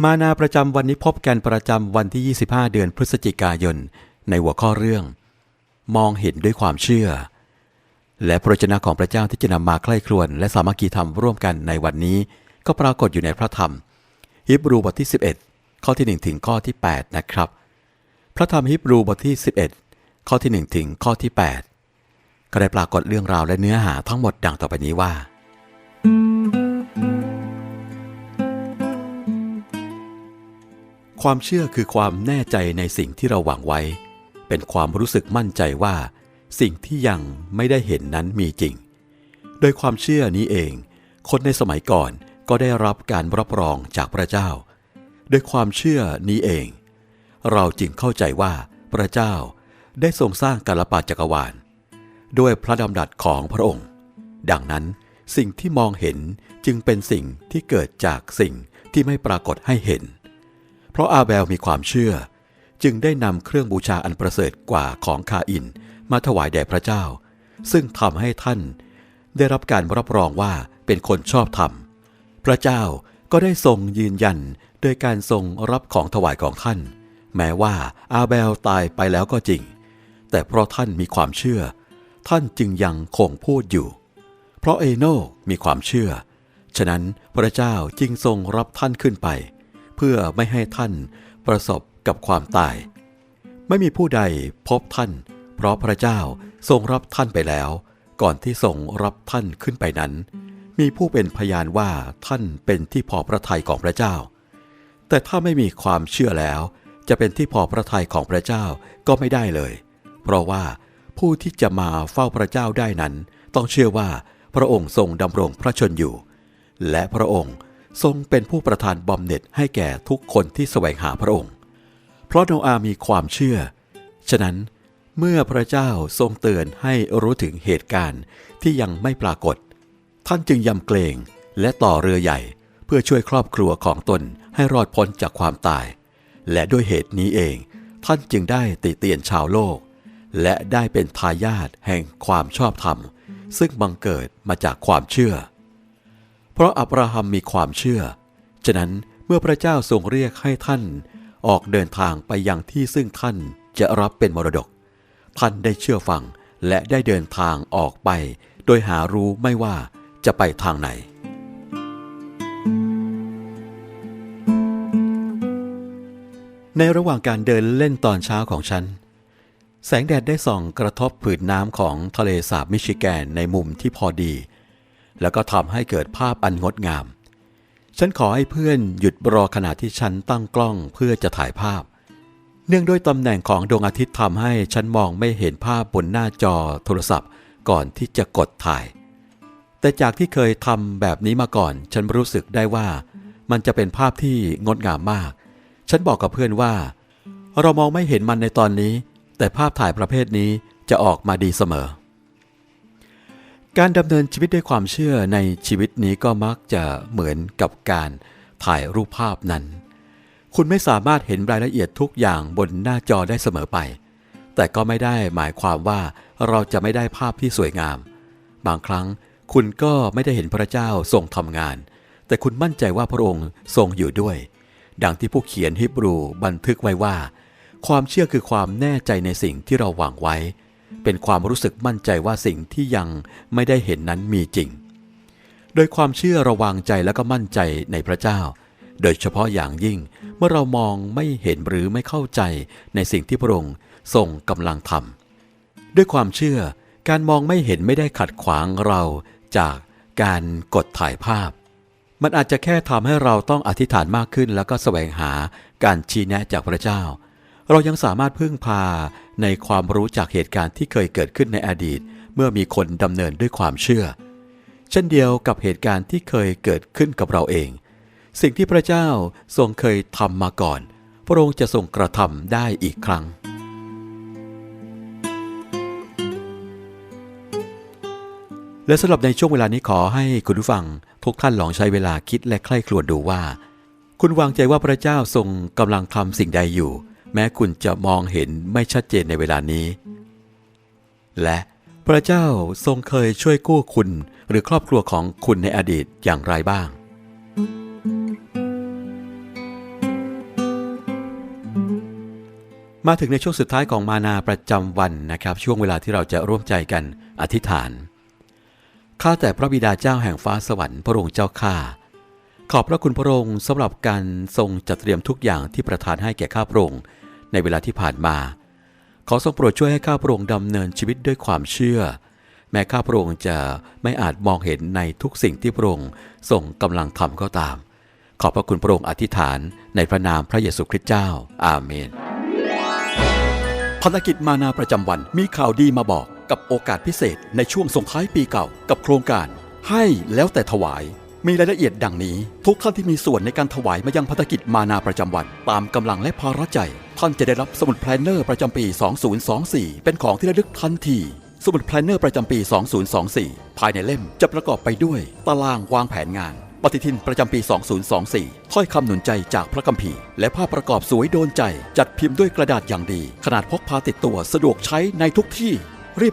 มานาประจำวันนี้พบกันประจำวันที่ 25 เดือนพฤศจิกายน ในหัวข้อเรื่อง มองเห็นด้วยความเชื่อ และพระเจนะของพระเจ้าที่จะนำมาใคร่ครวญและสามัคคีธรรมร่วมกันในวันนี้ ก็ปรากฏอยู่ในพระธรรม ฮิบรูบทที่ 11 ข้อที่ 1 ถึงข้อที่ 8 นะครับ พระธรรมฮิบรูบทที่ 11 ข้อที่ 1 ถึงข้อที่ 8 ก็ได้ปรากฏเรื่องราวและเนื้อหาทั้งหมดดังต่อไปนี้ว่า ความเชื่อคือความแน่ใจในสิ่งที่เราหวังไว้ เป็นความรู้สึกมั่นใจว่า สิ่งที่ยังไม่ได้เห็นนั้นมีจริง โดยความเชื่อนี้เอง คนในสมัยก่อนก็ได้รับการรับรองจากพระเจ้า โดยความเชื่อนี้เอง เราจึงเข้าใจว่าพระเจ้าได้ทรงสร้างกาลปาจักรวาล ด้วยพระดำรัสของพระองค์ ดังนั้นสิ่งที่มองเห็นจึงเป็นสิ่งที่เกิดจากสิ่งที่ไม่ปรากฏให้เห็น เพราะอาเบลมีความเชื่อ จึงได้นำเครื่องบูชาอันประเสริฐกว่าของคาอิน มาถวายแด่พระเจ้า ซึ่งทำให้ท่าน ได้รับการรับรองว่าเป็นคนชอบธรรม พระเจ้าก็ได้ทรงยืนยันโดยการทรงรับของถวายของท่าน แม้ว่าอาเบลตายไปแล้วก็จริง แต่เพราะท่านมีความเชื่อ ท่านจึงยังคงพูดอยู่ เพราะเอโนมีความเชื่อ ฉะนั้นพระเจ้าจึงทรงรับท่านขึ้นไป พื่อไม่ให้ท่านประสบกับความตาย ไม่มีผู้ใดพบท่าน เพราะพระเจ้าทรงรับท่านไปแล้ว ก่อนที่ทรงรับท่านขึ้นไปนั้น มีผู้เป็นพยานว่าท่านเป็นที่พอพระทัยของพระเจ้า แต่ถ้าไม่มีความเชื่อแล้ว จะเป็นที่พอพระทัยของพระเจ้าก็ไม่ได้เลย เพราะว่าผู้ที่จะมาเฝ้าพระเจ้าได้นั้น ต้องเชื่อว่าพระองค์ทรงดำรงพระชนอยู่ และพระองค์ ทรงเป็นผู้ประทานบอมเน็ตให้แก่ทุกคนที่แสวงหาพระองค์ เพราะโนอาห์มีความเชื่อ ฉะนั้นเมื่อพระเจ้าทรงเตือนให้รู้ถึงเหตุการณ์ที่ยังไม่ปรากฏ ท่านจึงยำเกรงและต่อเรือใหญ่ เพื่อช่วยครอบครัวของตนให้รอดพ้นจากความตาย และด้วยเหตุนี้เอง ท่านจึงได้ติเตียนชาวโลก และได้เป็นทายาทแห่งความชอบธรรม ซึ่งบังเกิดมาจากความเชื่อ เพราะอับราฮัมมีความเชื่อ ฉะนั้นเมื่อพระเจ้าทรงเรียกให้ท่าน ออกเดินทางไปยังที่ซึ่งท่านจะรับเป็นมรดก ท่านได้เชื่อฟังและได้เดินทางออกไป โดยหารู้ไม่ว่าจะไปทางไหน ในระหว่างการเดินเล่นตอนเช้าของฉัน แสงแดดได้ส่องกระทบผืนน้ำของทะเลสาบมิชิแกนในมุมที่พอดี แล้วก็ทำให้เกิดภาพอันงดงาม ฉันขอให้เพื่อนหยุดรอขณะที่ฉันตั้งกล้องเพื่อจะถ่ายภาพ เนื่องด้วยตำแหน่งของดวงอาทิตย์ทำให้ฉันมองไม่เห็นภาพบนหน้าจอโทรศัพท์ ก่อนที่จะกดถ่าย แต่จากที่เคยทำแบบนี้มาก่อน ฉันรู้สึกได้ว่า มันจะเป็นภาพที่งดงามมาก ฉันบอกกับเพื่อนว่า เรามองไม่เห็นมันในตอนนี้ แต่ภาพถ่ายประเภทนี้จะออกมาดีเสมอ การดำเนินชีวิตด้วยความเชื่อในชีวิตนี้ก็มักจะเหมือนกับการถ่ายรูปภาพนั้น คุณไม่สามารถเห็นรายละเอียดทุกอย่างบนหน้าจอได้เสมอไป แต่ก็ไม่ได้หมายความว่าเราจะไม่ได้ภาพที่สวยงาม บางครั้งคุณก็ไม่ได้เห็นพระเจ้าทรงทำงาน แต่คุณมั่นใจว่าพระองค์ทรงอยู่ด้วย ดังที่ผู้เขียนฮิบรูบันทึกไว้ว่า ความเชื่อคือความแน่ใจในสิ่งที่เราหวังไว้ เป็นความรู้สึกมั่นใจว่าสิ่งที่ยังไม่ได้เห็นนั้นมีจริง โดยความเชื่อระวางใจและก็มั่นใจในพระเจ้า โดยเฉพาะอย่างยิ่งเมื่อเรามองไม่เห็นหรือไม่เข้าใจในสิ่งที่พระองค์ทรงกำลังทำด้วยความเชื่อการมองไม่เห็นไม่ได้ขัดขวางเราจากการกดถ่ายภาพ มันอาจจะแค่ทำให้เราต้องอธิษฐานมากขึ้น แล้วก็แสวงหาการชี้แนะจากพระเจ้า เรายังสามารถพึ่งพาในความรู้จากเหตุการณ์ที่เคยเกิดขึ้นในอดีต เมื่อมีคนดำเนินด้วยความเชื่อ เช่นเดียวกับเหตุการณ์ที่เคยเกิดขึ้นกับเราเอง สิ่งที่พระเจ้าทรงเคยทำมาก่อน พระองค์จะทรงกระทำได้อีกครั้ง และสำหรับในช่วงเวลานี้ขอให้คุณผู้ฟัง ทุกท่านลองใช้เวลาคิดและใคร่ครวญดูว่า คุณวางใจว่าพระเจ้าทรงกำลังทำสิ่งใดอยู่ แม้คุณจะมองเห็นไม่ชัดเจนในเวลานี้ และพระเจ้าทรงเคยช่วยกู้คุณหรือครอบครัวของคุณในอดีตอย่างไรบ้าง มาถึงในช่วงสุดท้ายของมานาประจำวันนะครับ ช่วงเวลาที่เราจะร่วมใจกันอธิษฐานข้าแต่พระบิดาเจ้าแห่งฟ้าสวรรค์พระองค์เจ้าข้าขอบพระคุณพระองค์สำหรับการทรงจัดเตรียมทุกอย่างที่ประทานให้แก่ข้าพระองค์ ในเวลาที่ผ่านมา ขอทรงโปรดช่วยให้ข้าพระองค์ดำเนินชีวิตด้วยความเชื่อ แม้ข้าพระองค์จะไม่อาจมองเห็นในทุกสิ่งที่พระองค์ทรงกำลังทำก็ตาม ขอบพระคุณพระองค์อธิษฐานในพระนามพระเยซูคริสต์เจ้า อาเมนภารกิจมานาประจำวันมีข่าวดีมาบอกกับโอกาสพิเศษในช่วงส่งท้ายปีเก่ากับโครงการ ให้แล้วแต่ถวาย มีรายละเอียดดังนี้ ทุกท่านที่มีส่วนในการถวายมายังภารกิจมานาประจำวัน ตามกำลังและภาระใจ ท่านจะได้รับสมุดแพลนเนอร์ประจำปี 2024 เป็นของที่ระลึกทันทีสมุดแพลนเนอร์ประจำปี 2024 ภายในเล่มจะประกอบไปด้วย ตารางวางแผนงาน ปฏิทินประจำปี 2024 ถ้อยคำหนุนใจจากพระคัมภีร์ และภาพประกอบสวยโดนใจ จัดพิมพ์ด้วยกระดาษอย่างดี ขนาดพกพาติดตัวสะดวกใช้ในทุกที่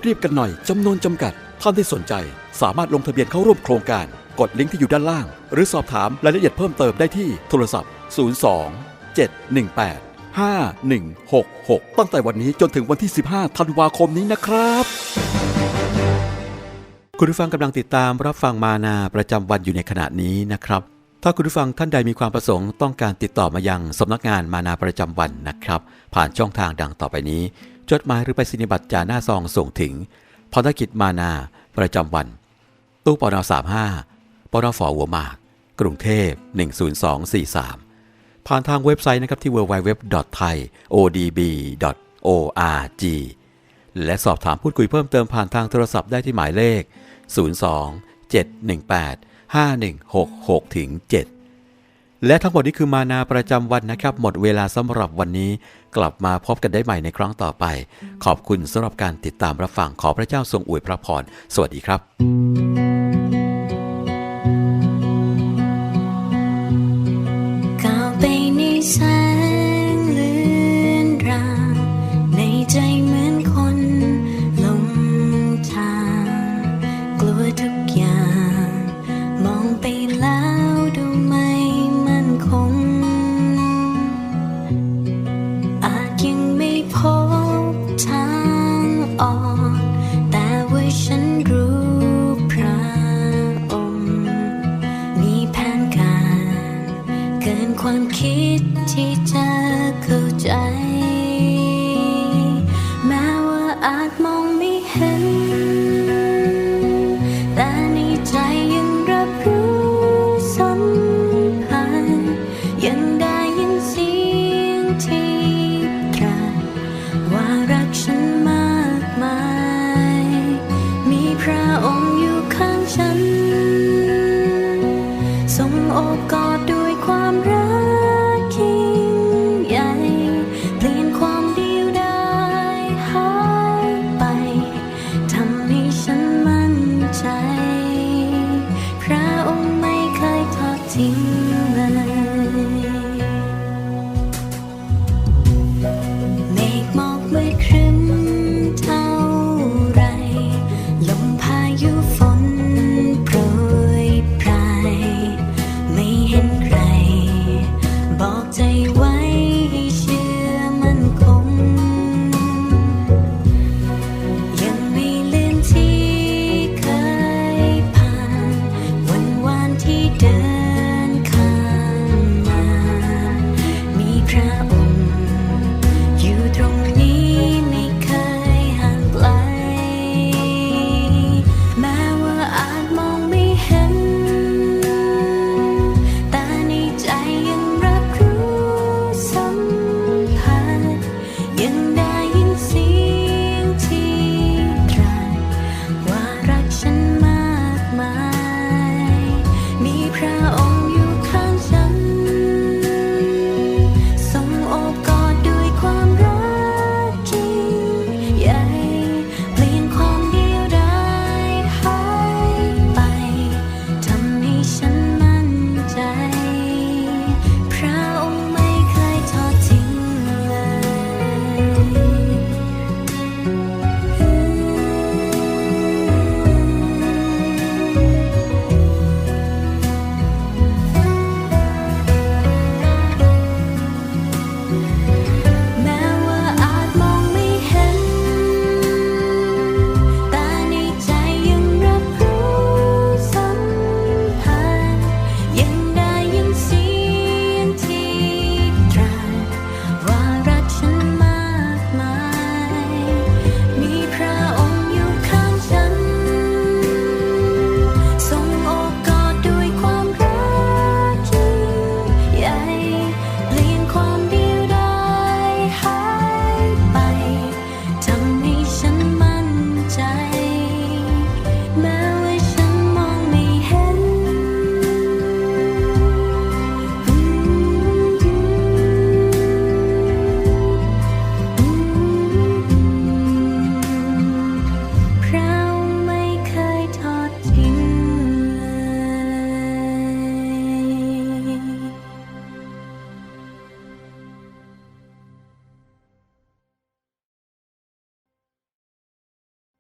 รีบๆกันหน่อยจำนวนจำกัด ท่านที่สนใจ สามารถลงทะเบียนเข้าร่วมโครงการ กดลิงก์ที่อยู่ด้านล่าง หรือสอบถามรายละเอียดเพิ่มเติมได้ที่โทรศัพท์ 02 718 5166 ตั้งแต่วันนี้จนถึงวันที่ 15 ธันวาคมนี้นะครับ คุณผู้ฟังกำลังติดตามรับฟังมานาประจำวันอยู่ในขณะนี้นะครับ ถ้าคุณผู้ฟังท่านใดมีความประสงค์ต้องการติดต่อมายังสำนักงานมานาประจำวันนะครับ ผ่านช่องทางดังต่อไปนี้ จดหมายหรือไปสินิบัตรจาหน้าซองส่งถึงภารกิจมานาประจำวัน ตู้ปอน35 ปนฝหัวหมาก กรุงเทพ 10243 ผ่านทางเว็บไซต์นะครับที่ www.thaiodb.org และสอบถามพูดคุยเพิ่มเติมผ่านทางโทรศัพท์ได้ที่หมายเลข 02 718 5166ถึง7และทั้งหมดนี้คือมานาประจำวันนะครับ หมดเวลาสำหรับวันนี้ กลับมาพบกันได้ใหม่ในครั้งต่อไป ขอบคุณสำหรับการติดตามรับฟังขอพระเจ้าทรงอวยพระพร สวัสดีครับ อาจมองไม่เห็น แต่ในใจยังรับรู้สัมพันธ์ยังได้ยินเสียงที่ตรัสว่ารักฉันมากมาย มีพระองค์อยู่ข้างฉัน ทรงโอบกอดด้วย